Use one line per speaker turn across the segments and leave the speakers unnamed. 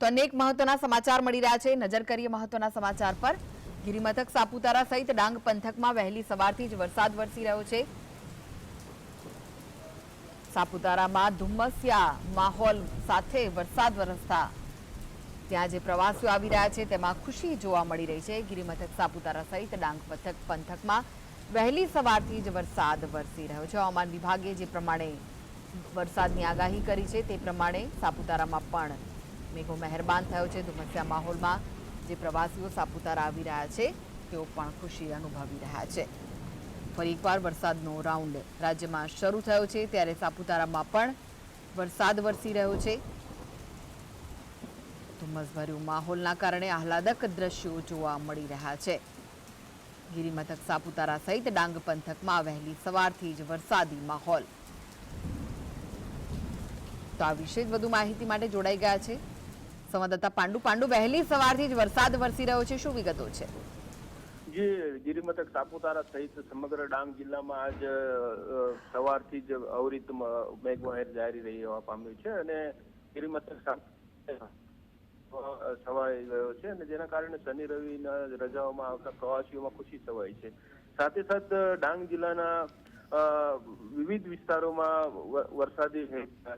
તો અનેક મહત્વના સમાચાર મળી રહ્યા છે. નજર કરીએ મહત્વના સમાચાર પર. ગિરિમથક સાપુતારા સહિત ડાંગ પંથકમાં વહેલી સવારથી જ વરસાદ વરસી રહ્યો છે. સાપુતારામાં ધુમ્મસિયા માહોલ સાથે વરસાદ વરસતા. ત્યાં જે પ્રવાસીઓ આવી રહ્યા છે તેમાં ખુશી જોવા મળી રહી છે. ગિરિમથક સાપુતારા સહિત ડાંગ પંથક પંથકમાં વહેલી સવારથી જ વરસાદ વરસી રહ્યો છે. હવામાન વિભાગે જે પ્રમાણે વરસાદની આગાહી કરી છે તે પ્રમાણે સાપુતારામાં પણ મેઘો મહેરબાન થયો છે. ધુમ્મસિયા માહોલમાં જે પ્રવાસીઓ સાપુતારા આવી રહ્યા છે, તેઓ પણ ખુશી અનુભવી રહ્યા છે. ફરી એકવાર વરસાદનો રાઉન્ડ રાજ્યમાં શરૂ થયો છે, ત્યારે સાપુતારામાં પણ વરસાદ વરસી રહ્યો છે. ધુમ્મસભર્યું માહોલના કારણે આહલાદક દ્રશ્યો જોવા મળી રહ્યા છે. ગિરિમથક સાપુતારા સહિત ડાંગ પંથકમાં વહેલી સવારથી જ વરસાદી માહોલ. તો આ વિશે વધુ માહિતી માટે જોડાઈ ગયા છે. સંવાદદાતા પાંડુ. પાંડુ વહેલી સવારથી જ વરસાદ વરસી રહ્યો છે. શું વિગતો છે?
જે ગિરિમથક સાપુતારા સહિત સમગ્ર ડાંગ જિલ્લામાં આજ સવારથી જ અવિરત મેઘમહેર જારી રહેવા પામ્યું છે અને ગિરિમથક છવાઈ ગયો છે અને જેના કારણે શનિ રવિના રજાઓમાં આવતા પ્રવાસીઓમાં ખુશી છવાઈ છે. સાથે સાથે ડાંગ જિલ્લાના વિવિધ વિસ્તારોમાં વરસાદી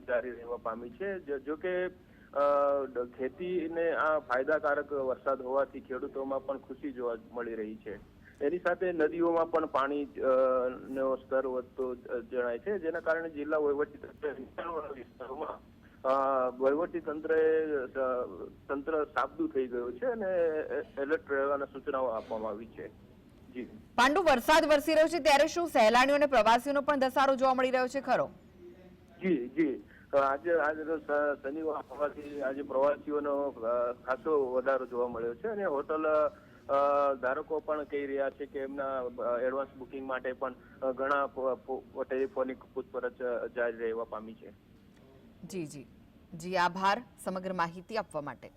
જારી રહેવા પામી છે. જો- જો કે અ, ડ- ખેતીને આ ફાયદાકારક વરસાદ હોવાથી ખેડૂતોમાં પણ ખુશી જોવા મળી રહી છે. એની સાથે નદીઓમાં પણ પાણી નો સ્તર વધતો જણાય છે. જેના કારણે જિલ્લા વહીવટી તંત્ર વિસ્તારોમાં વહીવટી તંત્રએ અ, તંત્ર સાબદું થઈ ગયું છે અને એલર્ટ રહેવાના સૂચનાઓ આપવામાં આવી છે. જી.
પાંડુ વરસાદ વરસી રહ્યો છે ત્યારે શું સહેલાણીઓ અને પ્રવાસીઓનો પણ ધસારો જોવા મળી રહ્યો છે? ખરો.
જી જી. અ, આજે આજે રોજ શનિવાર હોવાથી આજે પ્રવાસીઓનો ખાસો વધારો જોવા મળ્યો છે અને હોટલ ધારકો પણ કહી રહ્યા છે કે એમના એડવાન્સ બુકિંગ માટે પણ ઘણા ટેલિફોનિક પૂછપરછ જારી રહેવા પામી છે.
જી જી. જી આભાર. સમગ્ર માહિતી આપવા માટે.